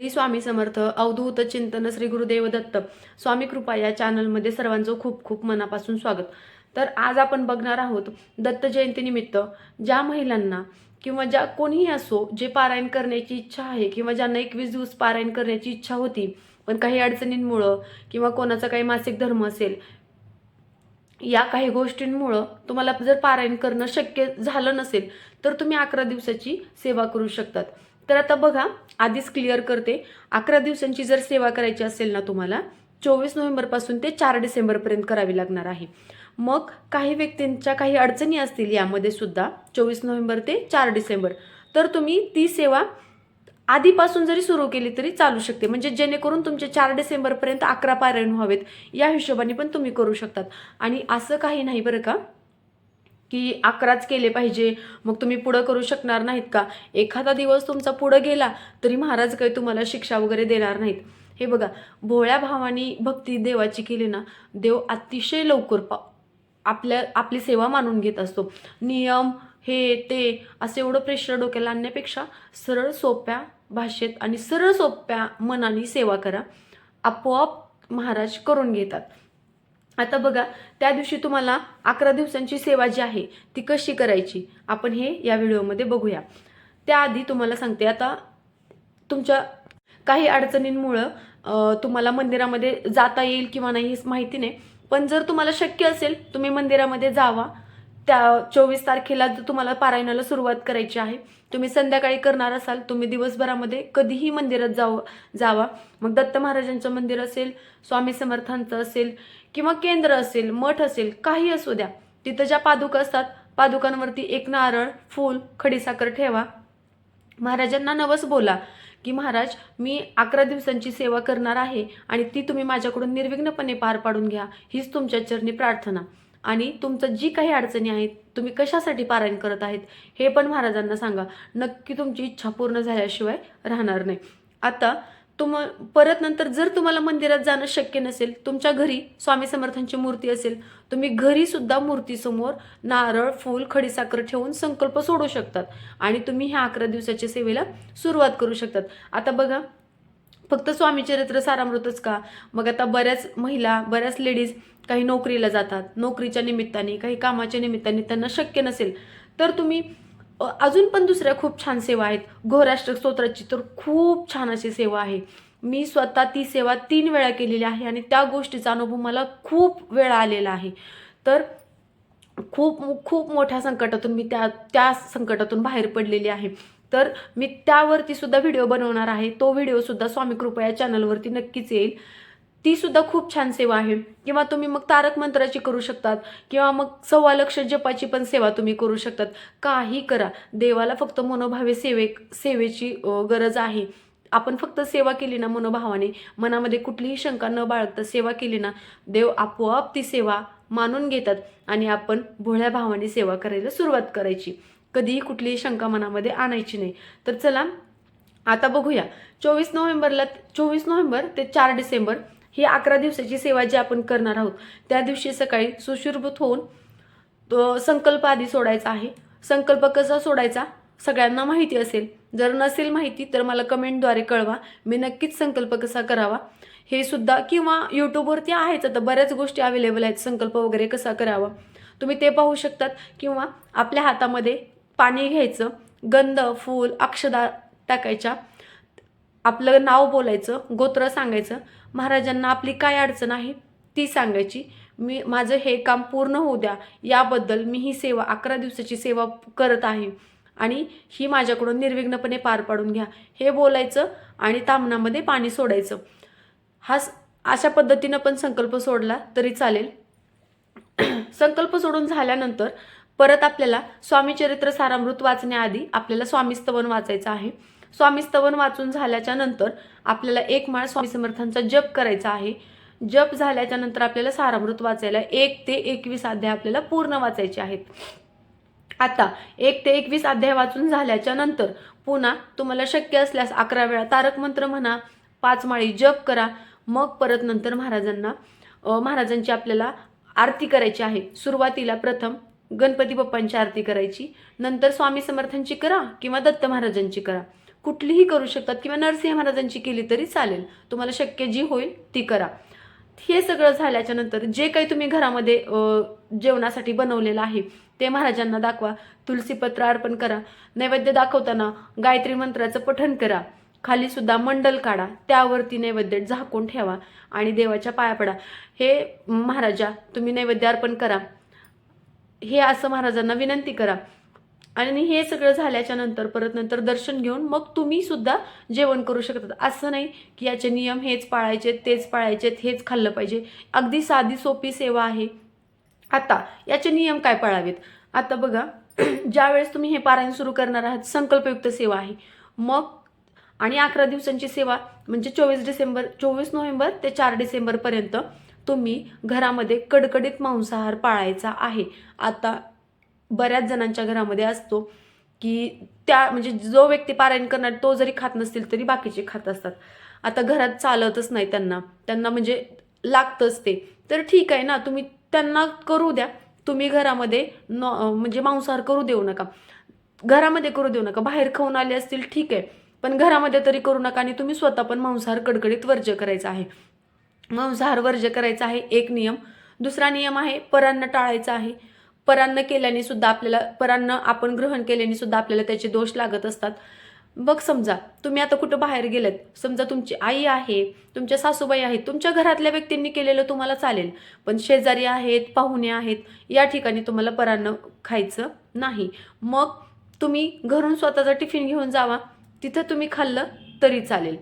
श्री स्वामी समर्थ अवधूत चिंतन श्री गुरुदेव दत्त स्वामी कृपा या चॅनलमध्ये सर्वांचं खूप खूप मनापासून स्वागत. तर आज आपण बघणार आहोत दत्त जयंतीनिमित्त ज्या महिलांना किंवा ज्या कोणीही असो जे पारायण करण्याची इच्छा आहे किंवा ज्यांना एकवीस दिवस पारायण करण्याची इच्छा होती पण काही अडचणींमुळं किंवा कोणाचा काही मासिक धर्म असेल या काही गोष्टींमुळं तुम्हाला जर पारायण करणं शक्य झालं नसेल तर तुम्ही अकरा दिवसाची सेवा करू शकतात. तर आता बघा आधीच क्लिअर करते. अकरा दिवसांची जर सेवा करायची असेल ना तुम्हाला चोवीस नोव्हेंबरपासून ते चार डिसेंबरपर्यंत करावी लागणार आहे. मग काही व्यक्तींच्या काही अडचणी असतील यामध्ये सुद्धा चोवीस नोव्हेंबर ते चार डिसेंबर तर तुम्ही ती सेवा आधीपासून जरी सुरू केली तरी चालू शकते. म्हणजे जेणेकरून तुमचे चार डिसेंबरपर्यंत अकरा पारायण व्हावेत या हिशोबाने पण तुम्ही करू शकतात. आणि असं काही नाही बरं का की अकराच केले पाहिजे. मग तुम्ही पुढं करू शकणार नाहीत का? एखादा दिवस तुमचा पुढं गेला तरी महाराज काही तुम्हाला शिक्षा वगैरे देणार नाहीत. हे बघा भोळ्या भावानी भक्ती देवाची केली ना देव अतिशय लवकर पा आपल्या आपली सेवा मानून घेत असतो. नियम हे ते असं एवढं प्रेशर डोक्याला आणण्यापेक्षा सरळ सोप्या भाषेत आणि सरळ सोप्या मनाने सेवा करा. आपोआप महाराज करून घेतात. आता बघा त्या दिवशी तुम्हाला अकरा दिवसांची सेवा जी आहे ती कशी करायची? आपण हे या व्हिडिओमध्ये बघूया. त्याआधी तुम्हाला सांगते आता तुमच्या काही अडचणींमुळं तुम्हाला मंदिरामध्ये जाता येईल किंवा नाही हेच माहिती नाही. पण जर तुम्हाला शक्य असेल तुम्ही मंदिरामध्ये जावा. त्या चोवीस तारखेला जर तुम्हाला पारायणाला सुरुवात करायची आहे तुम्ही संध्याकाळी करणार असाल तुम्ही दिवसभरामध्ये कधीही मंदिरात जावं जावा. मग दत्त महाराजांचं मंदिर असेल स्वामी समर्थांचं असेल किंवा केंद्र असेल मठ असेल काही असू द्या तिथं ज्या पादुका असतात पादुकांवरती एक नारळ फूल खडीसाखर ठेवा. महाराजांना नवस बोला की महाराज मी अकरा दिवसांची सेवा करणार आहे आणि ती तुम्ही माझ्याकडून निर्विघ्नपणे पार पाडून घ्या. हीच तुमच्या चरणी प्रार्थना. आणि तुमचं जी काही अडचणी आहेत तुम्ही कशासाठी पारायण करत आहेत हे पण महाराजांना सांगा. नक्की तुमची इच्छा पूर्ण झाल्याशिवाय राहणार नाही. आता तुम परत नंतर जर तुम्हाला मंदिरात जाणं शक्य नसेल तुमच्या घरी स्वामी समर्थांची मूर्ती असेल तुम्ही घरी सुद्धा मूर्तीसमोर नारळ फूल खडीसाखर ठेवून संकल्प सोडू शकतात. आणि तुम्ही ह्या अकरा दिवसाच्या सेवेला सुरुवात करू शकतात. आता बघा फक्त स्वामी चरित्र सारामृतच का? मग आता बऱ्याच महिला बऱ्याच लेडीज काही नोकरीला जातात. नोकरीच्या निमित्ताने काही कामाच्या निमित्ताने त्यांना शक्य नसेल. तर तुम्ही अजून पण दुसऱ्या खूप छान सेवा आहेत. घोराष्ट्र स्तोत्राची तर खूप छान अशी सेवा आहे. मी स्वतः ती सेवा तीन वेळा केलेली आहे आणि त्या गोष्टीचा अनुभव मला खूप वेळा आलेला आहे. तर खूप खूप मोठ्या संकटातून मी त्या त्या संकटातून बाहेर पडलेली आहे. तर मी त्यावरती सुद्धा व्हिडिओ बनवणार आहे. तो व्हिडिओ सुद्धा स्वामी कृपा या चॅनलवरती नक्कीच येईल. ती सुद्धा खूप छान सेवा आहे. किंवा तुम्ही मग तारक मंत्राची करू शकतात. किंवा मग सव्वा लक्ष जपाची पण सेवा तुम्ही करू शकतात. काही करा. देवाला फक्त मनोभावे सेवे सेवेची गरज आहे. आपण फक्त सेवा केली ना मनोभावाने मनामध्ये कुठलीही शंका न बाळगता सेवा केली ना देव आपोआप ती सेवा मानून घेतात आणि आपण भोळ्या भावाने सेवा करायला सुरुवात करायची. कधीही कुठलीही शंका मनामध्ये आणायची नाही. तर चला आता बघूया. चोवीस नोव्हेंबरला चोवीस नोव्हेंबर ते चार डिसेंबर ही अकरा दिवसाची सेवा जी आपण करणार आहोत त्या दिवशी सकाळी सुशुरभूत होऊन तो संकल्प आधी सोडायचा आहे. संकल्प कसा सोडायचा? सगळ्यांना माहिती असेल. जर नसेल माहिती तर मला कमेंटद्वारे कळवा. मी नक्कीच संकल्प कसा करावा? हे सुद्धा किंवा यूट्यूबवरती आहेच. आता बऱ्याच गोष्टी अवेलेबल आहेत. संकल्प वगैरे कसा करावा? तुम्ही ते पाहू शकतात. किंवा आपल्या हातामध्ये पाणी घ्यायचं. गंध फूल अक्षदा टाकायच्या. आपलं नाव बोलायचं गोत्र सांगायचं. महाराजांना आपली काय अडचण आहे ती सांगायची. मी माझं हे काम पूर्ण होऊ द्या. याबद्दल मी ही सेवा अकरा दिवसाची सेवा करत आहे. आणि ही माझ्याकडून निर्विघ्नपणे पार पाडून घ्या. हे बोलायचं आणि तामणामध्ये पाणी सोडायचं. हा स- अशा पद्धतीनं पण संकल्प सोडला तरी चालेल. संकल्प सोडून झाल्यानंतर परत आपल्याला स्वामी चरित्र सारामृत वाचण्याआधी आपल्याला स्वामीस्तवन वाचायचं आहे. स्वामी स्तवन वाचून झाल्याच्यानंतर आपल्याला एक माळ स्वामी समर्थांचा जप करायचा आहे. जप झाल्याच्यानंतर आपल्याला सारामृत वाचायला एक ते एकवीस अध्याय आपल्याला पूर्ण वाचायचे आहेत. आता एक ते एकवीस अध्याय वाचून झाल्याच्यानंतर पुन्हा तुम्हाला शक्य असल्यास अकरा वेळा तारक मंत्र म्हणा पाच माळी जप करा. मग परत नंतर महाराजांना महाराजांची आपल्याला आरती करायची आहे. सुरुवातीला प्रथम गणपती बाप्पांची आरती करायची. नंतर स्वामी समर्थांची करा किंवा दत्त महाराजांची करा. कुठलीही करू शकतात. किंवा नरसिंह महाराजांची केली तरी चालेल. तुम्हाला शक्य जी होईल ती करा. हे सगळं झाल्याच्यानंतर जे काही तुम्ही घरामध्ये जेवणासाठी बनवलेलं आहे ते महाराजांना दाखवा. तुलसीपत्र अर्पण करा. नैवेद्य दाखवताना गायत्री मंत्राचं पठण करा. खाली सुद्धा मंडल काढा. त्यावरती नैवेद्य झाकून ठेवा आणि देवाच्या पाया पडा. हे महाराजा तुम्ही नैवेद्य अर्पण करा. हे असं महाराजांना विनंती करा. आणि हे सगळं झाल्याच्यानंतर परत नंतर दर्शन घेऊन मग तुम्ही सुद्धा जेवण करू शकतात. असं नाही की याचे नियम हेच पाळायचे तेच पाळायचे हेच खाल्लं पाहिजे. अगदी साधी सोपी सेवा आहे. आता याचे नियम काय पाळावेत? आता बघा ज्यावेळेस तुम्ही हे पारायण सुरू करणार आहात संकल्पयुक्त सेवा आहे. मग आणि अकरा दिवसांची सेवा म्हणजे चोवीस डिसेंबर चोवीस नोव्हेंबर ते चार डिसेंबरपर्यंत तुम्ही घरामध्ये कडकडीत मांसाहार पाळायचा आहे. आता बऱ्याच जणांच्या घरामध्ये असतो की त्या म्हणजे जो व्यक्ती पारायण करणार तो जरी खात नसतील तरी बाकीचे खात असतात. आता घरात चालतच नाही त्यांना. त्यांना म्हणजे लागतंच ते. तर ठीक आहे ना तुम्ही त्यांना करू द्या. तुम्ही घरामध्ये नॉ म्हणजे मांसाहार करू देऊ नका. घरामध्ये करू देऊ नका. बाहेर खाऊन आले असतील ठीक आहे. पण घरामध्ये तरी करू नका आणि तुम्ही स्वतः पण मांसाहार कडकडीत वर्ज्य करायचा आहे. मांसाहार वर्ज्य करायचा आहे एक नियम. दुसरा नियम आहे परांना टाळायचा आहे. परान्न केल्याने सुद्धा आपल्याला परान्न आपण ग्रहण केल्याने सुद्धा आपल्याला त्याचे दोष लागत असतात. बघ समजा तुम्ही आता कुठं बाहेर गेलेत. समजा तुमची आई आहे तुमच्या सासूबाई आहेत तुमच्या घरातल्या व्यक्तींनी केलेलं तुम्हाला चालेल. पण शेजारी आहेत पाहुणे आहेत या ठिकाणी तुम्हाला परान्न खायचं नाही. मग तुम्ही घरून स्वतःचा टिफिन घेऊन जावा. तिथं तुम्ही खाल्लं तरी चालेल.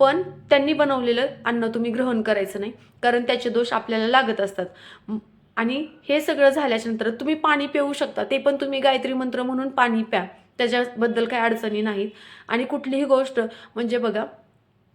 पण त्यांनी बनवलेलं अन्न तुम्ही ग्रहण करायचं नाही. कारण त्याचे दोष आपल्याला लागत असतात. आणि हे सगळं झाल्याच्यानंतर तुम्ही पाणी पिऊ शकता. ते पण तुम्ही गायत्री मंत्र म्हणून पाणी प्या. त्याच्याबद्दल काही अडचणी नाहीत. आणि कुठलीही गोष्ट म्हणजे बघा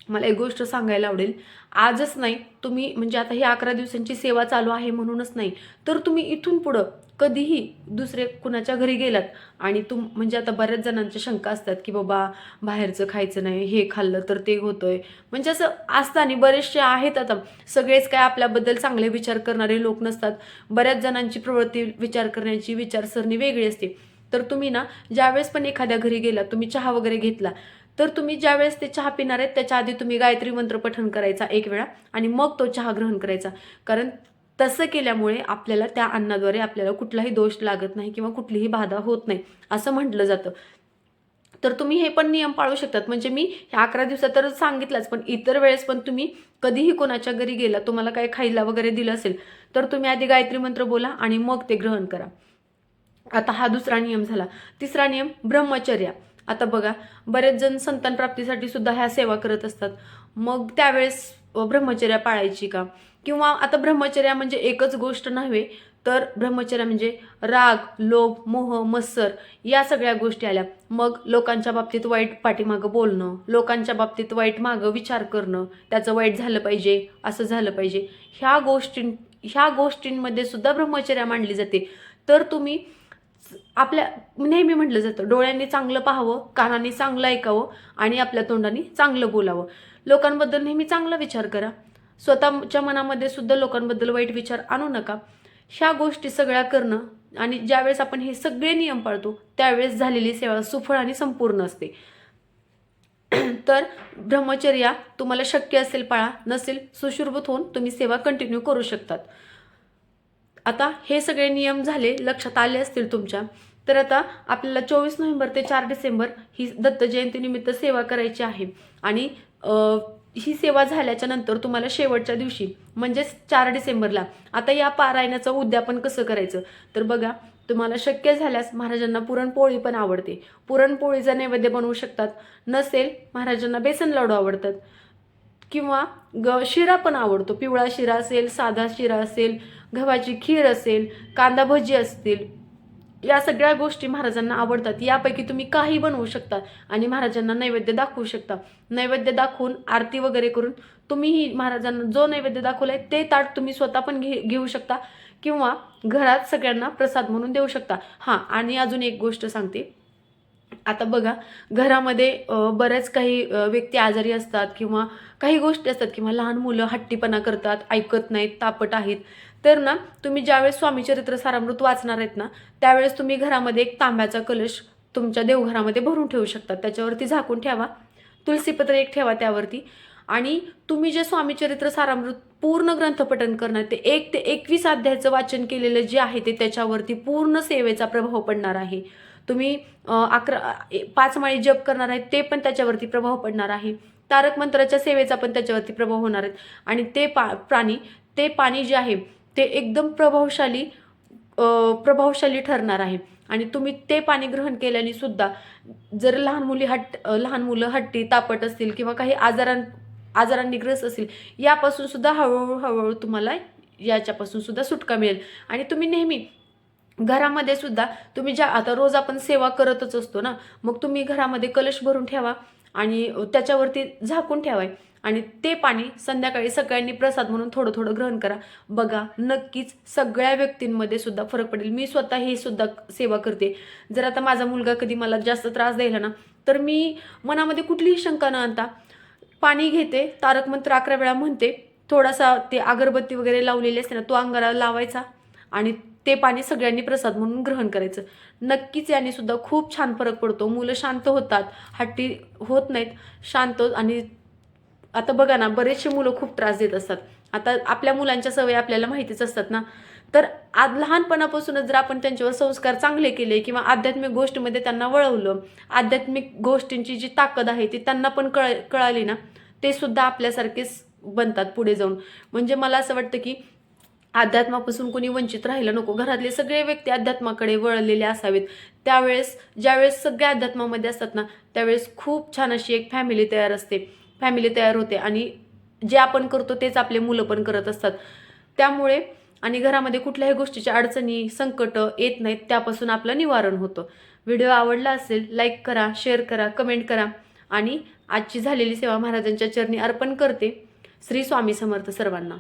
मला एक गोष्ट सांगायला आवडेल. आजच नाही तुम्ही म्हणजे आता ही अकरा दिवसांची सेवा चालू आहे म्हणूनच नाही तर तुम्ही इथून पुढं कधीही दुसरे कुणाच्या घरी गेलात आणि तुम म्हणजे आता बऱ्याच जणांच्या शंका असतात की बाबा बाहेरचं खायचं नाही हे खाल्लं तर ते होतंय. म्हणजे असं असताना बरेचसे आहेत आता. सगळेच काय आपल्याबद्दल चांगले विचार करणारे लोक नसतात. बऱ्याच जणांची प्रवृत्ती विचार करण्याची विचारसरणी वेगळी असते. तर तुम्ही ना ज्यावेळेस पण एखाद्या घरी गेला तुम्ही चहा वगैरे घेतला तर तुम्ही ज्यावेळेस ते चहा पिणार आहेत त्याच्या आधी तुम्ही गायत्री मंत्र पठण करायचा एक वेळा आणि मग तो चहा ग्रहण करायचा. कारण तसं केल्यामुळे आपल्याला त्या अन्नाद्वारे आपल्याला कुठलाही दोष लागत नाही किंवा कुठलीही बाधा होत नाही असं म्हटलं जातं. तर तुम्ही हे पण नियम पाळू शकतात. म्हणजे मी ह्या अकरा दिवसात तर सांगितलंच पण इतर वेळेस पण तुम्ही कधीही कोणाच्या घरी गेला तुम्हाला काही खायला वगैरे दिलं असेल तर तुम्ही आधी गायत्री मंत्र बोला आणि मग ते ग्रहण करा. आता हा दुसरा नियम झाला. तिसरा नियम ब्रह्मचर्या. आता बघा बरेच जण संतान प्राप्तीसाठी सुद्धा ह्या सेवा करत असतात. मग त्यावेळेस ब्रह्मचर्या पाळायची का? किंवा आता ब्रह्मचर्या म्हणजे एकच गोष्ट नव्हे तर ब्रह्मचर्या म्हणजे राग लोभ मोह मत्सर या सगळ्या गोष्टी आल्या. मग लोकांच्या बाबतीत वाईट पाठीमागं बोलणं लोकांच्या बाबतीत वाईट मागं विचार करणं त्याचं वाईट झालं पाहिजे असं झालं पाहिजे. ह्या गोष्टीं ह्या गोष्टींमध्ये सुद्धा ब्रह्मचर्या मांडली जाते. तर तुम्ही आपल्या नेहमी म्हटलं जातं डोळ्यांनी चांगलं पाहावं कानाने चांगलं ऐकावं आणि आपल्या तोंडाने चांगलं बोलावं. लोकांबद्दल नेहमी चांगला विचार करा. स्वतःच्या मनामध्ये सुद्धा लोकांबद्दल वाईट विचार आणू नका. ह्या गोष्टी सगळ्या करणं आणि ज्यावेळेस आपण हे सगळे नियम पाळतो त्यावेळेस झालेली सेवा सुफळ आणि संपूर्ण असते. तर ब्रह्मचर्या तुम्हाला शक्य असेल पाळा नसेल सुशुर्भूत होऊन तुम्ही सेवा कंटिन्यू करू शकतात. आता हे सगळे नियम झाले लक्षात आले असतील तुमच्या तर आता आपल्याला चोवीस नोव्हेंबर ते चार डिसेंबर ही दत्त जयंतीनिमित्त सेवा करायची आहे. आणि ही सेवा झाल्याच्यानंतर तुम्हाला शेवटच्या दिवशी म्हणजेच चार डिसेंबरला आता या पारायणाचं उद्यापन कसं करायचं? तर बघा तुम्हाला शक्य झाल्यास महाराजांना पुरणपोळी पण आवडते. पुरणपोळीचा नैवेद्य बनवू शकतात. नसेल महाराजांना बेसन लाडू आवडतात. किंवा ग शिरा पण आवडतो. पिवळा शिरा असेल साधा शिरा असेल गव्हाची खीर असेल कांदा भजी असतील या सगळ्या गोष्टी महाराजांना आवडतात. यापैकी तुम्ही काही बनवू शकता आणि महाराजांना नैवेद्य दाखवू शकता. नैवेद्य दाखवून आरती वगैरे करून तुम्हीही महाराजांना जो नैवेद्य दाखवलाय ते ताट तुम्ही स्वतः पण घे घेऊ शकता किंवा घरात सगळ्यांना प्रसाद म्हणून देऊ शकता. हां आणि अजून एक गोष्ट सांगते. आता बघा घरामध्ये बऱ्याच काही व्यक्ती आजारी असतात किंवा काही गोष्टी असतात किंवा लहान मुलं हट्टीपणा करतात ऐकत नाहीत तापट आहेत. तर ना तुम्ही ज्यावेळेस स्वामीचरित्र सारामृत वाचणार आहेत ना त्यावेळेस तुम्ही घरामध्ये एक तांब्याचा कलश तुमच्या देवघरामध्ये भरून ठेवू शकतात त्याच्यावरती झाकून ठेवा. तुलसीपत्र एक ठेवा त्यावरती. आणि तुम्ही जे स्वामीचरित्र सारामृत पूर्ण ग्रंथपठन करणार ते एक ते एकवीस अध्यायाचं वाचन केलेलं जे आहे ते त्याच्यावरती पूर्ण सेवेचा प्रभाव पडणार आहे. तुम्ही अकरा पाच माळी जप करणार आहेत ते पण त्याच्यावरती प्रभाव पडणार आहे. तारक मंत्राच्या सेवेचा पण त्याच्यावरती प्रभाव होणार आहेत. आणि ते पा प्राणी ते पाणी जे आहे ते एकदम प्रभावशाली प्रभावशाली ठरणार आहे. आणि तुम्ही ते पाणी ग्रहण केल्याने सुद्धा जर लहान मुली हट लहान मुलं हट्टी तापट असतील किंवा काही आजारां आजारांनी ग्रस्त असतील यापासून सुद्धा हळूहळू हळूहळू तुम्हाला याच्यापासून सुद्धा सुटका मिळेल. आणि तुम्ही नेहमी घरामध्ये सुद्धा तुम्ही ज्या आता रोज आपण सेवा करतच असतो ना मग तुम्ही घरामध्ये कलश भरून ठेवा आणि त्याच्यावरती झाकून ठेवाय. आणि ते पाणी संध्याकाळी सगळ्यांनी प्रसाद म्हणून थोडं थोडं ग्रहण करा. बघा नक्कीच सगळ्या व्यक्तींमध्ये सुद्धा फरक पडेल. मी स्वतः ही सुद्धा सेवा करते. जर आता माझा मुलगा कधी मला जास्त त्रास द्यायला ना तर मी मनामध्ये कुठलीही शंका न आणता पाणी घेते तारक मंत्र अकरा वेळा म्हणते. थोडासा ते अगरबत्ती वगैरे लावलेली असते ना तो अंगाला लावायचा आणि ते पाणी सगळ्यांनी प्रसाद म्हणून ग्रहण करायचं. नक्कीच याने सुद्धा खूप छान फरक पडतो. मुलं शांत होतात. हट्टी होत नाहीत. शांत आणि आता बघा ना बरेचसे मुलं खूप त्रास देत असतात. आता आपल्या मुलांच्या सवयी आपल्याला माहितीच असतात ना. तर आज लहानपणापासूनच जर आपण त्यांच्यावर संस्कार चांगले केले किंवा आध्यात्मिक गोष्टीमध्ये त्यांना वळवलं आध्यात्मिक गोष्टींची जी ताकद आहे ती त्यांना पण कळ कळाली ना ते सुद्धा आपल्यासारखेच बनतात पुढे जाऊन. म्हणजे मला असं वाटतं की अध्यात्मापासून कोणी वंचित राहिलं नको. घरातले सगळे व्यक्ती अध्यात्माकडे वळलेले असावेत. त्यावेळेस ज्यावेळेस सगळ्या अध्यात्मामध्ये असतात ना त्यावेळेस खूप छान अशी एक फॅमिली तयार असते. फॅमिली तयार होते आणि जे आपण करतो तेच आपले मुलं पण करत असतात. त्यामुळे आणि घरामध्ये कुठल्याही गोष्टीच्या अडचणी संकट येत नाहीत त्यापासून आपलं निवारण होतं. व्हिडिओ आवडला असेल लाईक करा शेअर करा कमेंट करा. आणि आजची झालेली सेवा महाराजांच्या चरणी अर्पण करते. श्री स्वामी समर्थ सर्वांना.